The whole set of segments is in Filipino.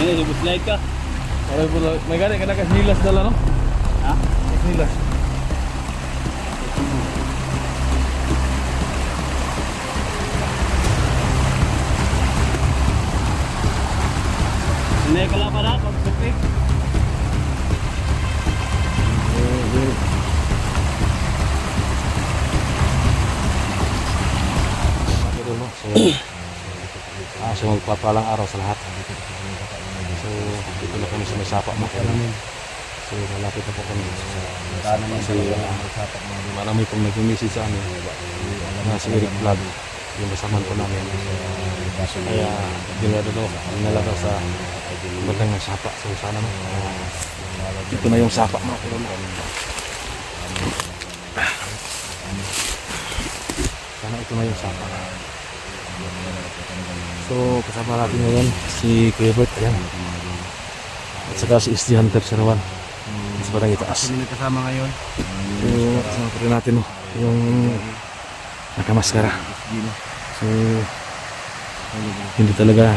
Ini sebut slide ka. Po daw. May gani ka na kasnilas dala no? Ha? Kasnilas. Ini kelapa dah, kau sepi. Ito no. So, ah, so magpapalang araw sa lahat. Kami sa may sapa mo. So, malapit na po kami. Kasi uh, marami pong nag-message sa amin. Na si Eric Vlog. Yung kasaman po namin. Kaya, dinala daw. Dinala daw sa bandang ng sapa. So, sana ah, ito na yung sapa mo. Sana ito na yung sapa. So, kasama natin ngayon si Kuya Bert. Ayan. At saka si SD Hunter Sarawan. Sa barang itaas. Kami kasama ngayon. So, kasama pa rin natin no, yung nakamaskara. So, hindi talaga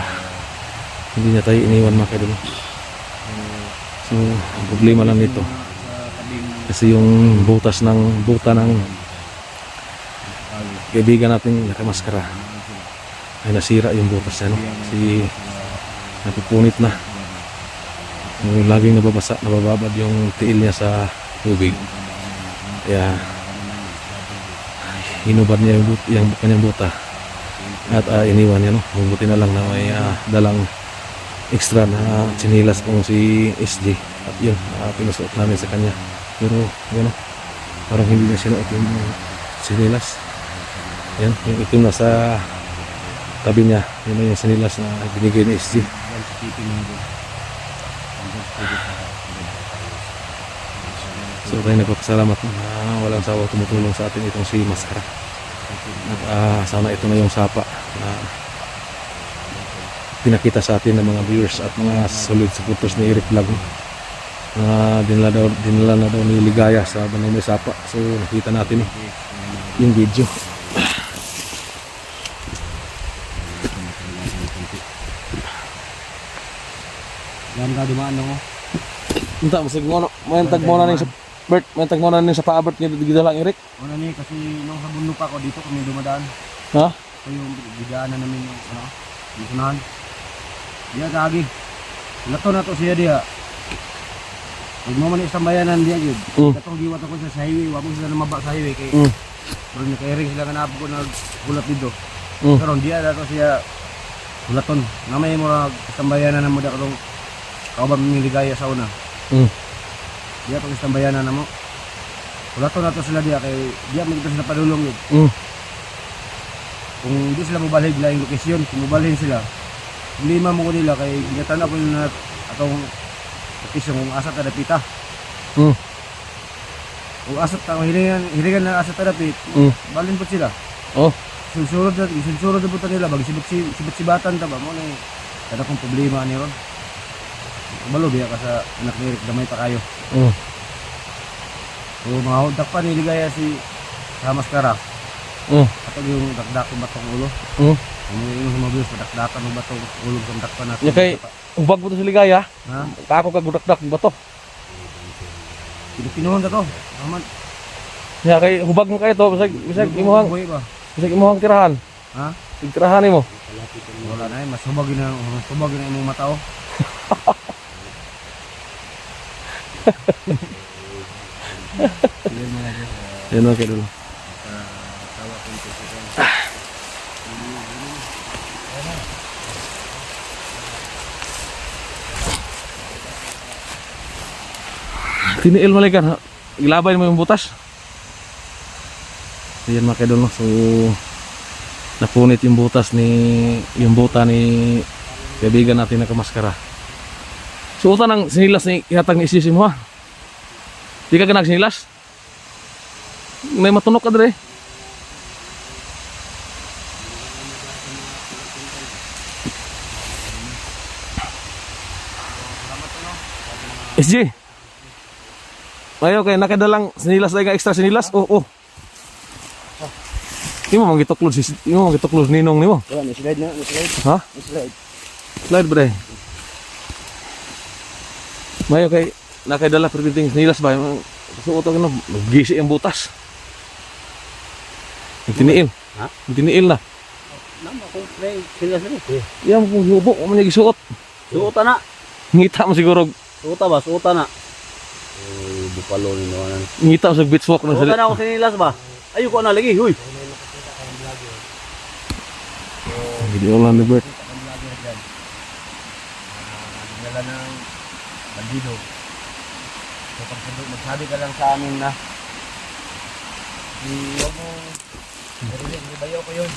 hindi niya tayo iniwan mga kadol. So, ang problema lang nito kasi yung butas ng buta ng kaibigan nating nakamaskara ay nasira yung butas niya no? kasi napupunit na yung laging nababasa nabababad yung tiil niya sa tubig. Kaya hinubad niya yung, but, yung kanyang buta. At ah, iniwan niya no? Mabuti na lang na may ah, dalang extra na sinilas pong si SJ at yun uh, pinusuot namin sa kanya. Pero yun no, parang hindi na sinuot yung sinilas. Yan yung itim na sa tabi niya. Yun yung sinilas na binigay ni SJ So tayo nagpapasalamat na walang sawa tumutulong sa atin itong si Maskara. At ah, sana ito na yung sapa na pinakita sa atin ng mga viewers at mga solid supporters ni Eric Vlog na dinala, daw, dinala na daw ni Ligaya sa Banay Sapa. So nakita natin yung video. Yan ka dumaan ako. Unta, mo, may tag mo na ning Bert, may tag mo na ning sa paabot nga dito lang Eric. Una ni kasi nung sa bundok pa ako dito kami dumadaan. Ha? Ito yung bidaanan namin yung ano, dito nahan. Diya gagi. Lato na to siya diya. Pag mo man isang bayanan diya yun. Mm. Katong giwat ako sa highway, wa mo sila namaba sa highway kay Mm. Bro, nakahiring sila nga napo ko nagbulat dito. Mm. Karon diya na to siya bulaton. Namay mo ra isang bayanan na mo da karong kauban mi ligaya sa una. Mm. Diya to isang bayanan na mo. Bulaton na to sila diya kay diya mo sila padulong yun. Mm. Kung hindi sila mabalhin laing lokasyon, kung mabalhin sila, man mo ko nila kay ginatana ko na atong lokasyon kung asa tadapita. Mm. Kung asa ta hiringan hiringan na asa tadapit, Mm. balhin po sila. Oh. Sunsurod na, sunsurod na po nila, bag sibot si sibot sibatan ta ba mo na kada kong problema ni ron. Balo diya ka sa anak ni Eric gamay pa kayo. Mm. O mga hudak pa niligaya si sa maskara. Mm. Atog yung dakdak ng batong ulo. Mm. Ano yung humablos sa dakdakan ng batong ulo sa dakpan natin. Kay ubag mo to sa ligaya. Ha? Kako ka gudak-dak ba to? Pinupinuhon ka to. Aman. Ya kay hubag mo kayo to bisag bisag imuhang bisag imuhang tirahan. Ha? Tigtirahan nimo. Wala na eh. Mas humagin na, mas humagin na yung mata oh. Yan okay dulu. Tiniil mo kan, ilabay mo yung butas. Ayan mga kadol, no? so napunit yung butas ni yung buta ni kaibigan natin na kamaskara. So utan ang sinilas ni ihatag ni isisim mo ha. Di ka ganag sinilas? May matunok ka dre. SG. Ayo kay nakadalang sinilas ka extra sinilas. Oh, oh. Imo mang gituklod si imo mang gituklod ninong nimo. Wala, may slide na, may slide. Ha? May slide. Slide bre. Mayo kay nakaidala perbiting nilas ba? Suot ako no, gisi ang butas. Tiniil. Ha? Tiniil na. Nama kung pre, sila sila. Yan kung hubok mo niya gisuot. Suota na. Ngita mo siguro, Suota ba? Suota na. Uy, bupalo ni naman. ngita mo sa beach walk ng Suota sali. na ako sinilas ba? Ayun ko na lagi. Huy. Video lang ni Bert. Dinala ng bandido. So pag sabi- magsabi ka lang sa amin na huwag mo Marili, hindi bayaw ko yun.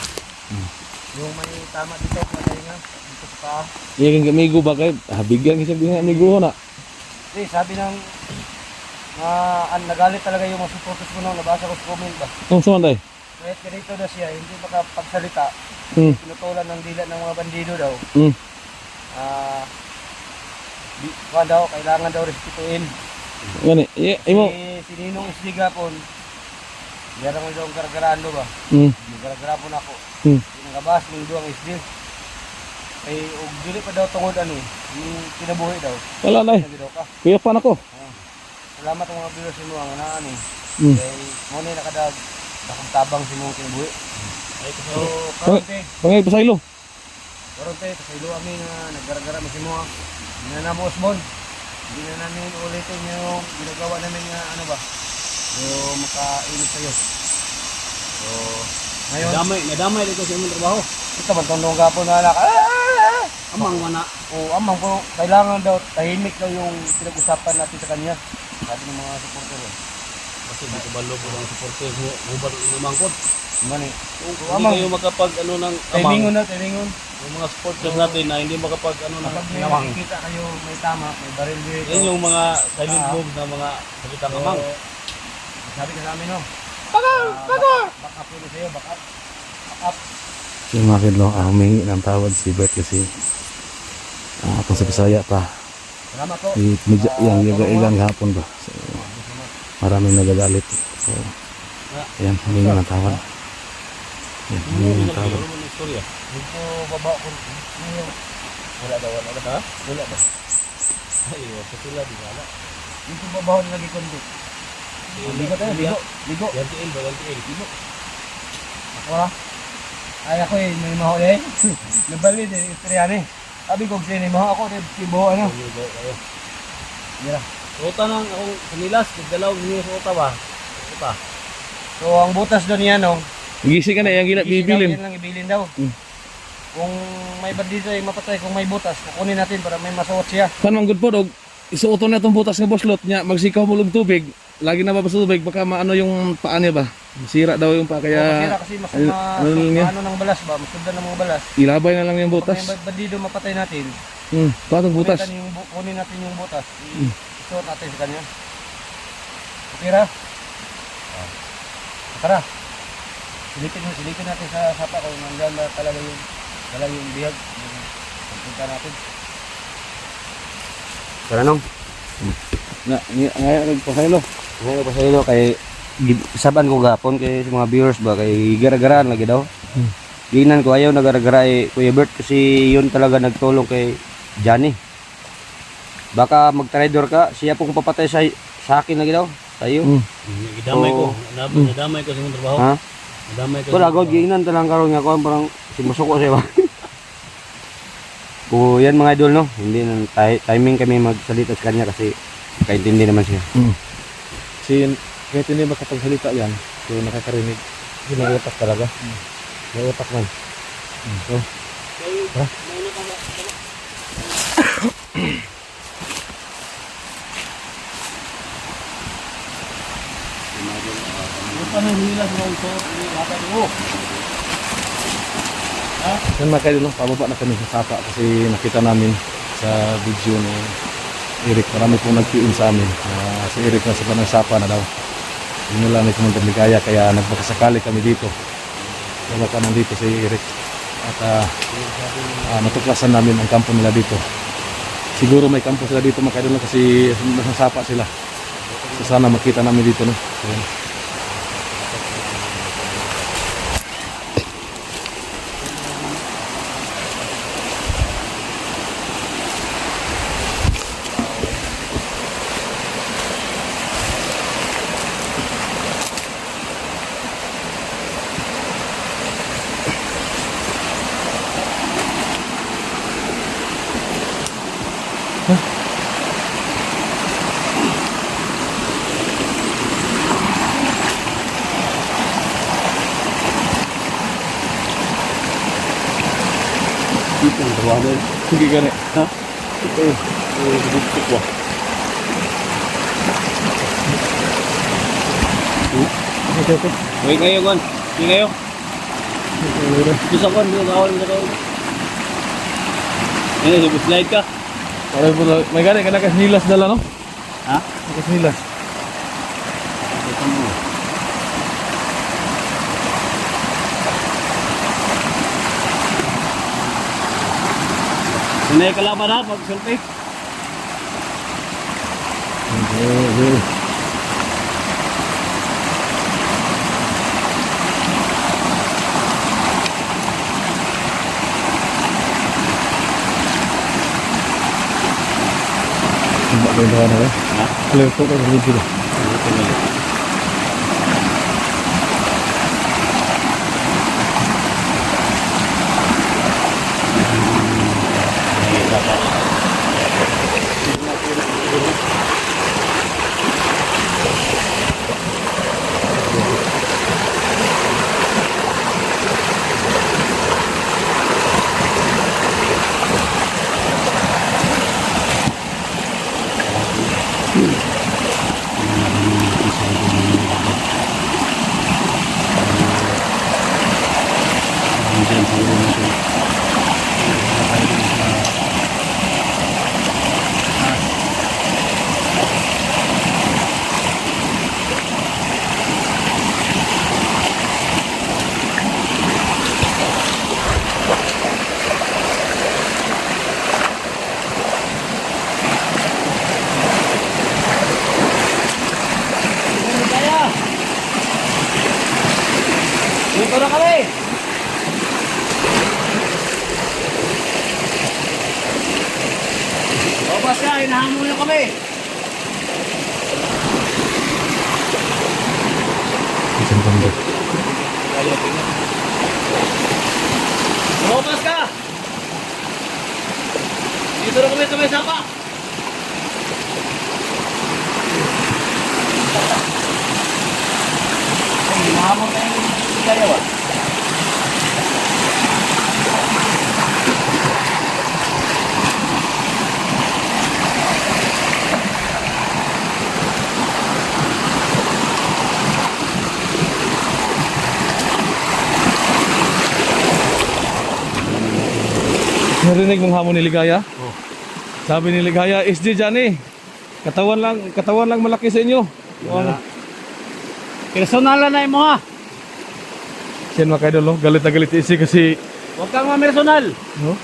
Yung may tama dito, patay nga. Dito sa paa. Iya kang amigo ba kay habigyan kasi bilang amigo na. Eh, sabi ng na an, nagalit talaga yung mga supporters ko nung nabasa ko sa comment ba. Kung saan day? Kahit ganito na siya, hindi makapagsalita. Hmm. Pinutulan ng dila ng mga bandido daw. Hmm. Ah, di, daw, kailangan daw respetuin. Gani, iya imo. Si, si Ninong Isliga po, Diyan mo daw ang gargaraan do ba? Hmm. Garagara po na ako. Hmm. Yung gabas, ng duwang isdi. Kay, og dili pa daw tungod ano, yung kinabuhi daw. Wala na eh. Daw. Kuya pa nako. Salamat ang mga viewers mo ang naan eh. Hmm. Kay mo ni nakadag nakang tabang si mong kinabuhi. So, Pang- karon te, Pangay pasaylo. karon te, sa ilo kami nga naggaragara mo si mo. Hindi na Osmond. Hindi na namin ulitin yung ginagawa namin nga ano ba. Yung makainit sa'yo. So, ngayon, Nadamay, nadamay dito sa imong trabaho. ito man tong gapon na anak. Ah! Amang mana. O amang po, kailangan daw, tahimik daw yung pinag-usapan natin sa kanya. Sabi ng mga supporter. eh. Kasi di ko balo ko ang supporter mo. Hubad namang ko. Mani. Kung hindi kayo makapag ano ng amang. timingon na, timingon. Yung mga supporters natin na hindi makapag ano ng Kapag may amang. nakikita kayo, may tama, may baril dito. Yan yung mga silent Ah. moves na mga salitang So, amang. Sabi ka sa amin, no? Baka, baka! Back up yun sa'yo, back up. Back up. Si Makin lo, ah, humingi ng tawad si Bert kasi ah, kung sa Bisaya pa, Salamat po. i medyo yang ilang hapon ba. So, maraming nagagalit. So, ayan, humingi ng tawad. Ano mo istorya? Dito, baba ko. Wala daw, wala daw. Wala daw. Ay, sa di wala. Dito babaw na lagi kundi. Ligo ligo. Ligo. Yan tiil ba? Yan tiil. Ako na. Ay ako eh, may maho eh. Nabalid eh, istorya ni. Sabi ko, sini maho ako, eh, tibo ano. Ligo kayo. Mira. Ruta akong kanilas, nagdalaw niyo sa uta ba? Uta. So, ang butas doon yan, no? Gisi ka na, yung gila, bibilin. yan lang ibilin daw. Hmm. Kung may bandido ay mapatay, kung may butas, kukunin natin para may masuot siya. Kan man good po dog. Isuoton na itong butas ng boslot niya, magsikaw mo ng tubig. Lagi na babasa tubig, baka maano yung paa niya ba? Sira daw yung paa, Kaya, kaya kasi mas ano- ano ano ng balas ba, masundan ng mga balas. ilabay na lang yung Kung butas. may bandido mapatay natin, Hmm, patong butas. yung, kunin natin yung butas. Hmm. Isuot natin sa kanya. Okay ra? Tara. Silipin mo, silipin natin sa sapa kung nandiyan ba talaga yung talaga yung bihag. Yung pagpunta natin. Tara nung. Na, nga ngayon pa kayo. Ngayon pa sa ilo kay saban ko gapon kay sa mga viewers ba kay gara-garaan lagi daw. Hmm. Ginan ko ayaw nagara-gara eh, Kuya Bert kasi yun talaga nagtulong kay Johnny. Baka mag-trader ka, siya pong papatay sa, sa akin lagi daw. Sa iyo. Hmm. Nadamay ko. Oo. Nadamay, ko sa trabaho. Ha? Ko lagod ginan talang karon nga ko parang si masuko siya ba. O yan mga idol no, hindi na ti- timing kami magsalita sa kanya kasi kaintindi naman siya. Si, kahit hindi makapagsalita yan, so nakakarinig. Hindi may utak talaga. May utak man. So, Ruta nang hilas mo ito. Lahat mo. yan mga kayo, pababa na kami sa sapa kasi nakita namin sa video ni Eric. Marami pong nag-PM sa amin. na si Eric nasa panang sapa na daw. Yun lang ni Commander Ligaya kaya nagpakasakali kami dito. Wala ka nandito si Eric. At ah, ah, natuklasan namin ang kampo nila dito. Siguro may kampo sila dito mga kayo, no, kasi nasa sapa sila. So, sana makita namin dito. No? So, Sige gani. Ha? Ito. Ko. Okay, okay. Uy kayo, Gon. Uy kayo. Gon, bisa kawan, bisa kawan. Ini, sebut slide ka. Para po may gani kana kas nilas dala no? Ha? Kas nilas. Ito mo. Sinay kalaban ha, pag selfie. Tidak boleh bawa na. Ha? Kalau itu kan lebih dulu. Ito na. Diyan siguro natin. Dito na kami! Babas ka, kami! Macam benda. Babas ka! Dito na kami sa may sapa! Ay, hinahamon na yung kayo Narinig mong hamon ni Ligaya? Sabi ni Ligaya, SG dyan eh. Katawan lang, katawan lang malaki sa inyo. Wala. Personalan na mo ha! Yan mga kaidol, no? galit na galit si SG kasi Huwag kang mamersonal! no?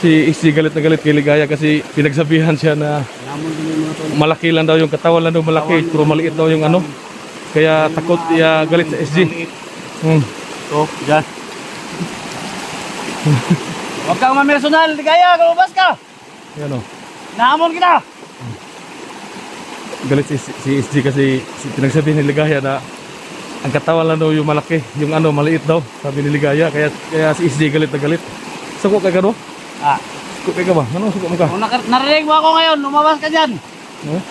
si SG galit na galit kay Ligaya kasi pinagsabihan siya na malaki lang daw yung katawan lang daw malaki, pero maliit daw yung ano. Kaya takot iya galit sa SG. Hmm. Ito, dyan. Huwag kang mamersonal! Di kaya, lumabas ka! Yan o. Nahamon kita! Galit si, si SG kasi si, pinagsabihan ni Ligaya na ang katawan lang daw yung malaki, yung ano maliit daw, sabi ni Ligaya. Kaya, kaya si SG galit na galit. Suko ka ka no? Ah, Suko ka ka ba? Ano suko mo ka? kung narinig mo ako ngayon, lumabas ka dyan! Eh?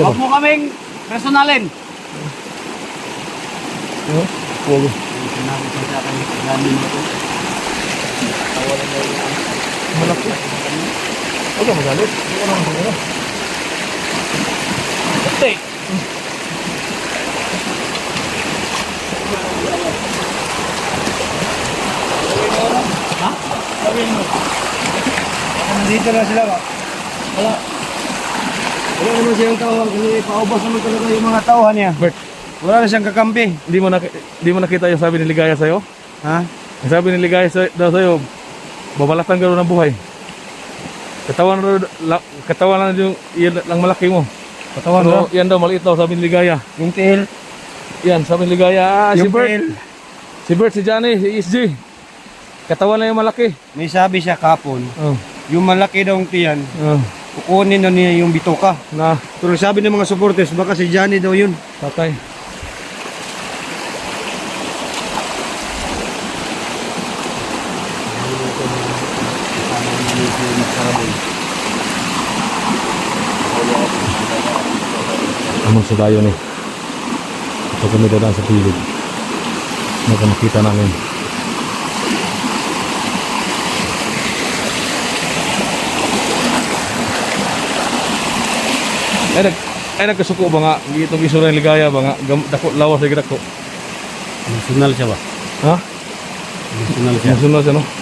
Huwag mo kaming personalin! Eh? Huwag. Sinabi ko sa akin, ganin mo ito. Malaki. Huwag ka magalit. Huwag ka naman Ito eh. Ha? Sabihin mo. Nandito na sila ba? Wala. Wala naman siyang tawag paubos naman talaga yung mga tauhan niya. Bert, Wala na siyang kakampi. hindi mo, nak hindi mo nakita yung sabi ni Ligaya sa'yo? Ha? Ang sabi ni Ligaya sa, daw sa'yo, babalatan ka ng buhay. Katawan na la, katawan lang yung yan lang malaki mo. Katawan So, yan daw maliit daw sabi ni Ligaya. Yung tail. Yan, sabi ni Ligaya, ah, si yung Bert, tail. si Bert, si Johnny, si ESG. Katawan lang yung malaki. May sabi siya kapon. Oh, Yung malaki daw ang tiyan. oh, Kukunin na niya yung bitoka. na, Pero sabi ng mga supporters, baka si Johnny daw yun. Amon sa dayon eh. Ito kami dadaan sa pilig. Nagka makita namin. Ay, nag, ay nagkasuko ba nga? Itong iso rin ligaya ba nga? Gam, dako, lawas ay dako. National siya ba? Ha? National siya. National siya no?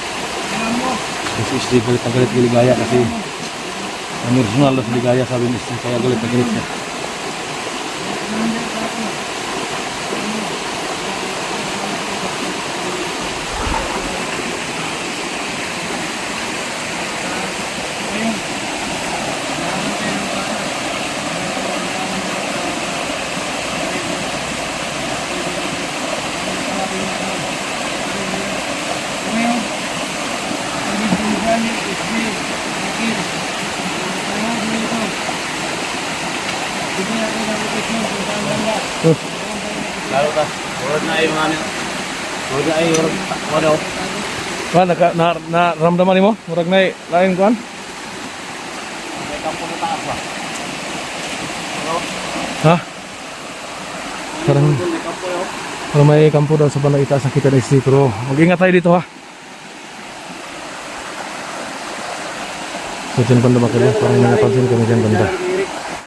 Kasi isli galit na galit kay ligaya kasi original na si ligaya sabi ni Isli kaya galit na galit siya. Lalo ka. Na na? Kuan naka na, na ramdaman nimo murag lain kuan. Na? Ha? Parang parang may kampo daw sa bandang itaas ng kita ng Isli pero mag-ingat tayo dito ha. So dyan banda makila, parang may.